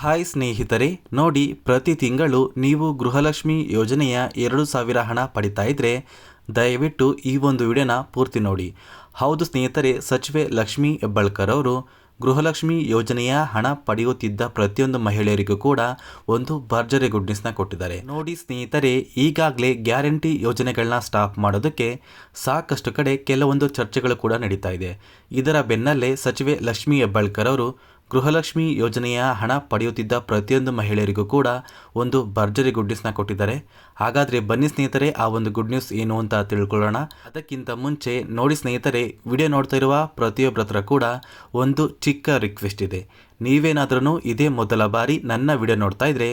Hi ಸ್ನೇಹಿತರೆ, ನೋಡಿ ಪ್ರತಿ ತಿಂಗಳು ನೀವು ಗೃಹಲಕ್ಷ್ಮಿ ಯೋಜನೆಯ ಎರಡು ಸಾವಿರ ಹಣ ಪಡಿತಾ ಇದ್ರೆ ದಯವಿಟ್ಟು ಈ ಒಂದು ವಿಡಿಯೋನ ಪೂರ್ತಿ ನೋಡಿ. ಹೌದು ಸ್ನೇಹಿತರೆ, ಸಚಿವೆ ಲಕ್ಷ್ಮಿ ಹೆಬ್ಬಾಳ್ಕರ್ ಅವರು ಗೃಹಲಕ್ಷ್ಮಿ ಯೋಜನೆಯ ಹಣ ಪಡೆಯುತ್ತಿದ್ದ ಪ್ರತಿಯೊಂದು ಮಹಿಳೆಯರಿಗೂ ಕೂಡ ಒಂದು ಭರ್ಜರಿ ಗುಡ್ನೆಸ್ನ ಕೊಟ್ಟಿದ್ದಾರೆ. ನೋಡಿ ಸ್ನೇಹಿತರೆ, ಈಗಾಗಲೇ ಗ್ಯಾರಂಟಿ ಯೋಜನೆಗಳನ್ನ ಸ್ಟಾಪ್ ಮಾಡೋದಕ್ಕೆ ಸಾಕಷ್ಟು ಕಡೆ ಕೆಲವೊಂದು ಚರ್ಚೆಗಳು ಕೂಡ ನಡೀತಾ ಇದೆ. ಇದರ ಬೆನ್ನಲ್ಲೇ ಸಚಿವೆ ಲಕ್ಷ್ಮಿ ಹೆಬ್ಬಾಳ್ಕರ್ ಅವರು ಗೃಹಲಕ್ಷ್ಮಿ ಯೋಜನೆಯ ಹಣ ಪಡೆಯುತ್ತಿದ್ದ ಪ್ರತಿಯೊಂದು ಮಹಿಳೆಯರಿಗೂ ಕೂಡ ಒಂದು ಭರ್ಜರಿ ಗುಡ್ ನ್ಯೂಸ್ನ ಕೊಟ್ಟಿದ್ದಾರೆ. ಹಾಗಾದರೆ ಬನ್ನಿ ಸ್ನೇಹಿತರೆ, ಆ ಒಂದು ಗುಡ್ ನ್ಯೂಸ್ ಏನು ಅಂತ ತಿಳ್ಕೊಳ್ಳೋಣ. ಅದಕ್ಕಿಂತ ಮುಂಚೆ ನೋಡಿ ಸ್ನೇಹಿತರೆ, ವಿಡಿಯೋ ನೋಡ್ತಾ ಇರುವ ಪ್ರತಿಯೊಬ್ಬರ ಹತ್ರ ಕೂಡ ಒಂದು ಚಿಕ್ಕ ರಿಕ್ವೆಸ್ಟ್ ಇದೆ. ನೀವೇನಾದ್ರೂ ಇದೇ ಮೊದಲ ಬಾರಿ ನನ್ನ ವಿಡಿಯೋ ನೋಡ್ತಾ ಇದ್ರೆ,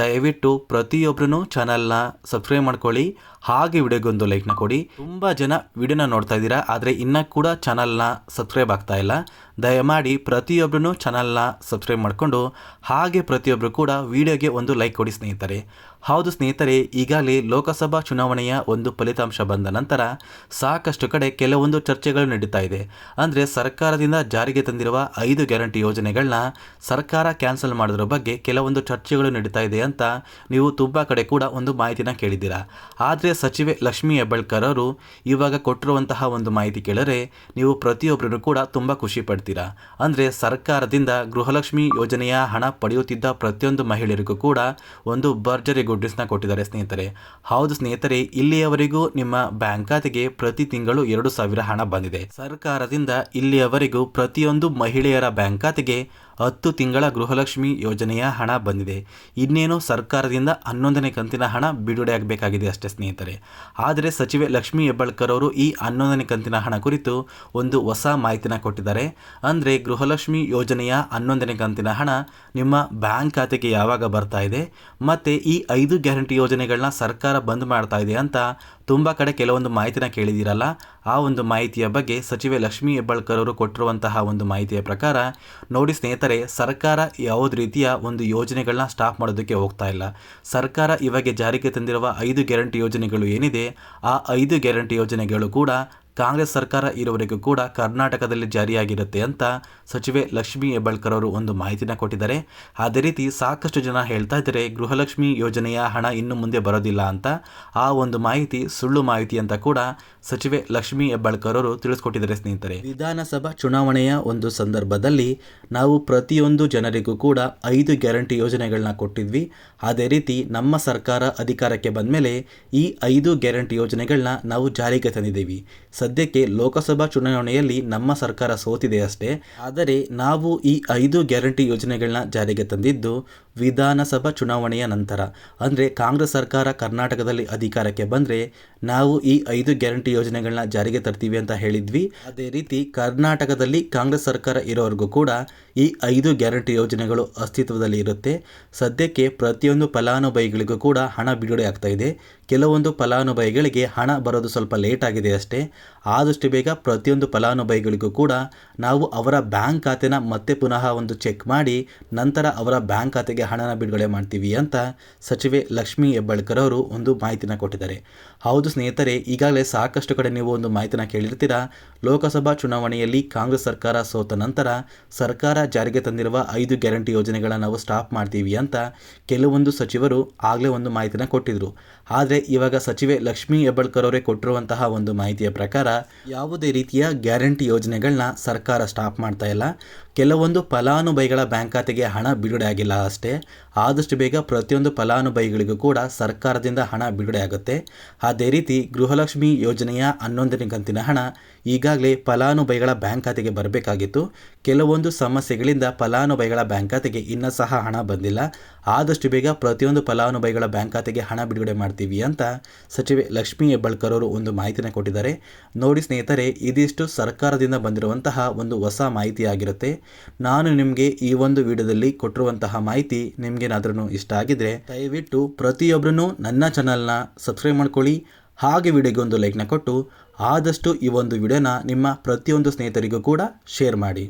ದಯವಿಟ್ಟು ಪ್ರತಿಯೊಬ್ಬರೂ ಚಾನಲ್ನ ಸಬ್ಸ್ಕ್ರೈಬ್ ಮಾಡ್ಕೊಳ್ಳಿ, ಹಾಗೆ ವಿಡಿಯೋಗೊಂದು ಲೈಕ್ನ ಕೊಡಿ. ತುಂಬ ಜನ ವಿಡಿಯೋನ ನೋಡ್ತಾ ಇದ್ದೀರಾ, ಆದರೆ ಇನ್ನೂ ಕೂಡ ಚಾನಲ್ನ ಸಬ್ಸ್ಕ್ರೈಬ್ ಆಗ್ತಾ ಇಲ್ಲ. ದಯಮಾಡಿ ಪ್ರತಿಯೊಬ್ಬರೂ ಚಾನಲ್ನ ಸಬ್ಸ್ಕ್ರೈಬ್ ಮಾಡಿಕೊಂಡು, ಹಾಗೆ ಪ್ರತಿಯೊಬ್ಬರು ಕೂಡ ವಿಡಿಯೋಗೆ ಒಂದು ಲೈಕ್ ಕೊಡಿ ಸ್ನೇಹಿತರೆ. ಹೌದು ಸ್ನೇಹಿತರೆ, ಈಗಾಗಲೇ ಲೋಕಸಭಾ ಚುನಾವಣೆಯ ಒಂದು ಫಲಿತಾಂಶ ಬಂದ ನಂತರ ಸಾಕಷ್ಟು ಕಡೆ ಕೆಲವೊಂದು ಚರ್ಚೆಗಳು ನಡೀತಾ ಇದೆ. ಅಂದರೆ ಸರ್ಕಾರದಿಂದ ಜಾರಿಗೆ ತಂದಿರುವ ಐದು ಗ್ಯಾರಂಟಿ ಯೋಜನೆಗಳನ್ನ ಸರ್ಕಾರ ಕ್ಯಾನ್ಸಲ್ ಮಾಡೋದ್ರ ಬಗ್ಗೆ ಕೆಲವೊಂದು ಚರ್ಚೆಗಳು ನಡೀತಾ ಇದೆ ಅಂತ ನೀವು ತುಂಬ ಕಡೆ ಕೂಡ ಒಂದು ಮಾಹಿತಿನ ಕೇಳಿದ್ದೀರಾ. ಆದರೆ ಸಚಿವೆ ಲಕ್ಷ್ಮೀ ಹೆಬ್ಬಾಳ್ಕರ್ ಅವರು ಇವಾಗ ಕೊಟ್ಟಿರುವಂತಹ ಒಂದು ಮಾಹಿತಿ ಕೇಳಿದ್ರೆ ನೀವು ಪ್ರತಿಯೊಬ್ಬರೂ ಕೂಡ ತುಂಬ ಖುಷಿ ಪಡ್ತೀರಾ. ಅಂದರೆ ಸರ್ಕಾರದಿಂದ ಗೃಹಲಕ್ಷ್ಮಿ ಯೋಜನೆಯ ಹಣ ಪಡೆಯುತ್ತಿದ್ದ ಪ್ರತಿಯೊಂದು ಮಹಿಳೆಯರಿಗೂ ಕೂಡ ಒಂದು ಭರ್ಜರಿ ಗುಡ್ ನ್ಯೂಸ್ನ ಕೊಟ್ಟಿದ್ದಾರೆ ಸ್ನೇಹಿತರೆ. ಹೌದು ಸ್ನೇಹಿತರೆ, ಇಲ್ಲಿಯವರೆಗೂ ನಿಮ್ಮ ಬ್ಯಾಂಕ್ ಖಾತೆಗೆ ಪ್ರತಿ ತಿಂಗಳು ಎರಡು ಸಾವಿರ ಹಣ ಬಂದಿದೆ. ಸರ್ಕಾರದಿಂದ ಇಲ್ಲಿಯವರೆಗೂ ಪ್ರತಿಯೊಂದು ಮಹಿಳೆಯರ ಬ್ಯಾಂಕ್ ಖಾತೆಗೆ ಹತ್ತು ತಿಂಗಳ ಗೃಹಲಕ್ಷ್ಮಿ ಯೋಜನೆಯ ಹಣ ಬಂದಿದೆ. ಇನ್ನೇನು ಸರ್ಕಾರದಿಂದ ಹನ್ನೊಂದನೇ ಕಂತಿನ ಹಣ ಬಿಡುಗಡೆ ಆಗಬೇಕಾಗಿದೆ ಅಷ್ಟೇ ಸ್ನೇಹಿತರೆ. ಆದರೆ ಸಚಿವೆ ಲಕ್ಷ್ಮಿ ಹೆಬ್ಬಾಳ್ಕರ್ ಅವರು ಈ ಹನ್ನೊಂದನೇ ಕಂತಿನ ಹಣ ಕುರಿತು ಒಂದು ಹೊಸ ಮಾಹಿತಿನ ಕೊಟ್ಟಿದ್ದಾರೆ. ಅಂದರೆ ಗೃಹಲಕ್ಷ್ಮಿ ಯೋಜನೆಯ ಹನ್ನೊಂದನೇ ಕಂತಿನ ಹಣ ನಿಮ್ಮ ಬ್ಯಾಂಕ್ ಖಾತೆಗೆ ಯಾವಾಗ ಬರ್ತಾ ಇದೆ? ಮತ್ತು ಈ ಐದು ಗ್ಯಾರಂಟಿ ಯೋಜನೆಗಳನ್ನ ಸರ್ಕಾರ ಬಂದ್ ಮಾಡ್ತಾ ಇದೆ ಅಂತ ತುಂಬ ಕಡೆ ಕೆಲವೊಂದು ಮಾಹಿತಿನ ಕೇಳಿದಿರಲ್ಲ ಆ ಒಂದು ಮಾಹಿತಿಯ ಬಗ್ಗೆ ಸಚಿವೆ ಲಕ್ಷ್ಮೀ ಹೆಬ್ಬಾಳ್ಕರ್ ಅವರು ಕೊಟ್ಟಿರುವಂತಹ ಒಂದು ಮಾಹಿತಿಯ ಪ್ರಕಾರ, ನೋಡಿ ಸ್ನೇಹಿತರೆ, ಸರ್ಕಾರ ಯಾವುದೇ ರೀತಿಯ ಒಂದು ಯೋಜನೆಗಳನ್ನ ಸ್ಟಾಪ್ ಮಾಡೋದಕ್ಕೆ ಹೋಗ್ತಾ ಇಲ್ಲ. ಸರ್ಕಾರ ಇವಾಗ ಜಾರಿಗೆ ತಂದಿರುವ ಐದು ಗ್ಯಾರಂಟಿ ಯೋಜನೆಗಳು ಏನಿದೆ, ಆ ಐದು ಗ್ಯಾರಂಟಿ ಯೋಜನೆಗಳು ಕೂಡ ಕಾಂಗ್ರೆಸ್ ಸರ್ಕಾರ ಇರುವವರೆಗೂ ಕೂಡ ಕರ್ನಾಟಕದಲ್ಲಿ ಜಾರಿಯಾಗಿರುತ್ತೆ ಅಂತ ಸಚಿವೆ ಲಕ್ಷ್ಮೀ ಹೆಬ್ಬಾಳ್ಕರ್ ಅವರು ಒಂದು ಮಾಹಿತಿನ ಕೊಟ್ಟಿದ್ದಾರೆ. ಅದೇ ರೀತಿ ಸಾಕಷ್ಟು ಜನ ಹೇಳ್ತಾ ಇದ್ದಾರೆ, ಗೃಹಲಕ್ಷ್ಮಿ ಯೋಜನೆಯ ಹಣ ಇನ್ನು ಮುಂದೆ ಬರೋದಿಲ್ಲ ಅಂತ. ಆ ಒಂದು ಮಾಹಿತಿ ಸುಳ್ಳು ಮಾಹಿತಿ ಅಂತ ಕೂಡ ಸಚಿವೆ ಲಕ್ಷ್ಮೀ ಹೆಬ್ಬಾಳ್ಕರ್ ಅವರು ತಿಳಿಸ್ಕೊಟ್ಟಿದ್ದಾರೆ ಸ್ನೇಹಿತರೆ. ವಿಧಾನಸಭಾ ಚುನಾವಣೆಯ ಒಂದು ಸಂದರ್ಭದಲ್ಲಿ ನಾವು ಪ್ರತಿಯೊಂದು ಜನರಿಗೂ ಕೂಡ ಐದು ಗ್ಯಾರಂಟಿ ಯೋಜನೆಗಳನ್ನ ಕೊಟ್ಟಿದ್ವಿ. ಅದೇ ರೀತಿ ನಮ್ಮ ಸರ್ಕಾರ ಅಧಿಕಾರಕ್ಕೆ ಬಂದ ಮೇಲೆ ಈ ಐದು ಗ್ಯಾರಂಟಿ ಯೋಜನೆಗಳನ್ನ ನಾವು ಜಾರಿಗೆ ತಂದಿದ್ದೀವಿ. ಸದ್ಯಕ್ಕೆ ಲೋಕಸಭಾ ಚುನಾವಣೆಯಲ್ಲಿ ನಮ್ಮ ಸರ್ಕಾರ ಸೋತಿದೆ ಅಷ್ಟೇ. ಆದರೆ ನಾವು ಈ ಐದು ಗ್ಯಾರಂಟಿ ಯೋಜನೆಗಳನ್ನ ಜಾರಿಗೆ ತಂದಿದ್ದು ವಿಧಾನಸಭಾ ಚುನಾವಣೆಯ ನಂತರ. ಅಂದರೆ ಕಾಂಗ್ರೆಸ್ ಸರ್ಕಾರ ಕರ್ನಾಟಕದಲ್ಲಿ ಅಧಿಕಾರಕ್ಕೆ ಬಂದರೆ ನಾವು ಈ ಐದು ಗ್ಯಾರಂಟಿ ಯೋಜನೆಗಳನ್ನ ಜಾರಿಗೆ ತರ್ತೀವಿ ಅಂತ ಹೇಳಿದ್ವಿ. ಅದೇ ರೀತಿ ಕರ್ನಾಟಕದಲ್ಲಿ ಕಾಂಗ್ರೆಸ್ ಸರ್ಕಾರ ಇರೋವರೆಗೂ ಕೂಡ ಈ ಐದು ಗ್ಯಾರಂಟಿ ಯೋಜನೆಗಳು ಅಸ್ತಿತ್ವದಲ್ಲಿ ಇರುತ್ತೆ. ಸದ್ಯಕ್ಕೆ ಪ್ರತಿಯೊಂದು ಫಲಾನುಭವಿಗಳಿಗೂ ಕೂಡ ಹಣ ಬಿಡುಗಡೆ ಆಗ್ತಾ ಇದೆ. ಕೆಲವೊಂದು ಫಲಾನುಭವಿಗಳಿಗೆ ಹಣ ಬರೋದು ಸ್ವಲ್ಪ ಲೇಟ್ ಆಗಿದೆ ಅಷ್ಟೇ. ಆದಷ್ಟು ಬೇಗ ಪ್ರತಿಯೊಂದು ಫಲಾನುಭವಿಗಳಿಗೂ ಕೂಡ ನಾವು ಅವರ ಬ್ಯಾಂಕ್ ಖಾತೆನ ಮತ್ತೆ ಪುನಃ ಒಂದು ಚೆಕ್ ಮಾಡಿ ನಂತರ ಅವರ ಬ್ಯಾಂಕ್ ಖಾತೆಗೆ ಹಣನ ಬಿಡುಗಡೆ ಮಾಡ್ತೀವಿ ಅಂತ ಸಚಿವೆ ಲಕ್ಷ್ಮೀ ಹೆಬ್ಬಾಳ್ಕರ್ ಅವರು ಒಂದು ಮಾಹಿತಿನ ಕೊಟ್ಟಿದ್ದಾರೆ. ಹೌದು ಸ್ನೇಹಿತರೆ, ಈಗಾಗಲೇ ಸಾಕಷ್ಟು ಕಡೆ ನೀವು ಒಂದು ಮಾಹಿತಿನ ಕೇಳಿರ್ತೀರಾ? ಲೋಕಸಭಾ ಚುನಾವಣೆಯಲ್ಲಿ ಕಾಂಗ್ರೆಸ್ ಸರ್ಕಾರ ಸೋತ ನಂತರ ಸರ್ಕಾರ ಜಾರಿಗೆ ತಂದಿರುವ ಐದು ಗ್ಯಾರಂಟಿ ಯೋಜನೆಗಳನ್ನು ನಾವು ಸ್ಟಾಪ್ ಮಾಡ್ತೀವಿ ಅಂತ ಕೆಲವೊಂದು ಸಚಿವರು ಆಗಲೇ ಒಂದು ಮಾಹಿತಿನ ಕೊಟ್ಟಿದ್ರು. ಆದರೆ ಇವಾಗ ಸಚಿವೆ ಲಕ್ಷ್ಮೀ ಹೆಬ್ಬಾಳ್ಕರ್ ಅವರೇ ಕೊಟ್ಟಿರುವಂತಹ ಒಂದು ಮಾಹಿತಿಯ ಪ್ರಕಾರ ಯಾವುದೇ ರೀತಿಯ ಗ್ಯಾರಂಟಿ ಯೋಜನೆಗಳನ್ನ ಸರ್ಕಾರ ಸ್ಟಾಪ್ ಮಾಡ್ತಾ ಇಲ್ಲ. ಕೆಲವೊಂದು ಫಲಾನುಭವಿಗಳ ಬ್ಯಾಂಕ್ ಖಾತೆಗೆ ಹಣ ಬಿಡುಗಡೆ ಆಗಿಲ್ಲ ಅಷ್ಟೇ. ಆದಷ್ಟು ಬೇಗ ಪ್ರತಿಯೊಂದು ಫಲಾನುಭವಿಗಳಿಗೂ ಕೂಡ ಸರ್ಕಾರದಿಂದ ಹಣ ಬಿಡುಗಡೆ ಆಗುತ್ತೆ. ಅದೇ ರೀತಿ ಗೃಹಲಕ್ಷ್ಮಿ ಯೋಜನೆಯ ಹನ್ನೊಂದನೇ ಕಂತಿನ ಹಣ ಈಗಾಗಲೇ ಫಲಾನುಭವಿಗಳ ಬ್ಯಾಂಕ್ ಖಾತೆಗೆ ಬರಬೇಕಾಗಿತ್ತು. ಕೆಲವೊಂದು ಸಮಸ್ಯೆಗಳಿಂದ ಫಲಾನುಭವಿಗಳ ಬ್ಯಾಂಕ್ ಖಾತೆಗೆ ಇನ್ನೂ ಸಹ ಹಣ ಬಂದಿಲ್ಲ. ಆದಷ್ಟು ಬೇಗ ಪ್ರತಿಯೊಂದು ಫಲಾನುಭವಿಗಳ ಬ್ಯಾಂಕ್ ಖಾತೆಗೆ ಹಣ ಬಿಡುಗಡೆ ಮಾಡ್ತೀವಿ ಅಂತ ಸಚಿವೆ ಲಕ್ಷ್ಮೀ ಹೆಬ್ಬಾಳ್ಕರ್ ಅವರು ಒಂದು ಮಾಹಿತಿನ ಕೊಟ್ಟಿದ್ದಾರೆ. ನೋಡಿ ಸ್ನೇಹಿತರೆ, ಇದಿಷ್ಟು ಸರ್ಕಾರದಿಂದ ಬಂದಿರುವಂತಹ ಒಂದು ಹೊಸ ಮಾಹಿತಿ ಆಗಿರುತ್ತೆ ನಾನು ನಿಮಗೆ ಈ ಒಂದು ವಿಡಿಯೋದಲ್ಲಿ ಕೊಟ್ಟಿರುವಂತಹ ಮಾಹಿತಿ ನಿಮಗೇನಾದ್ರೂ ಇಷ್ಟ ಆಗಿದ್ರೆ ದಯವಿಟ್ಟು ಪ್ರತಿಯೊಬ್ಬರೂ ನನ್ನ ಚಾನಲ್ನ ಸಬ್ಸ್ಕ್ರೈಬ್ ಮಾಡ್ಕೊಳ್ಳಿ. ಹಾಗೆ ವಿಡಿಯೋಗೆ ಒಂದು ಲೈಕ್ನ ಕೊಟ್ಟು ಆದಷ್ಟು ಈ ಒಂದು ವಿಡಿಯೋನ ನಿಮ್ಮ ಪ್ರತಿಯೊಂದು ಸ್ನೇಹಿತರಿಗೂ ಕೂಡ ಶೇರ್ ಮಾಡಿ.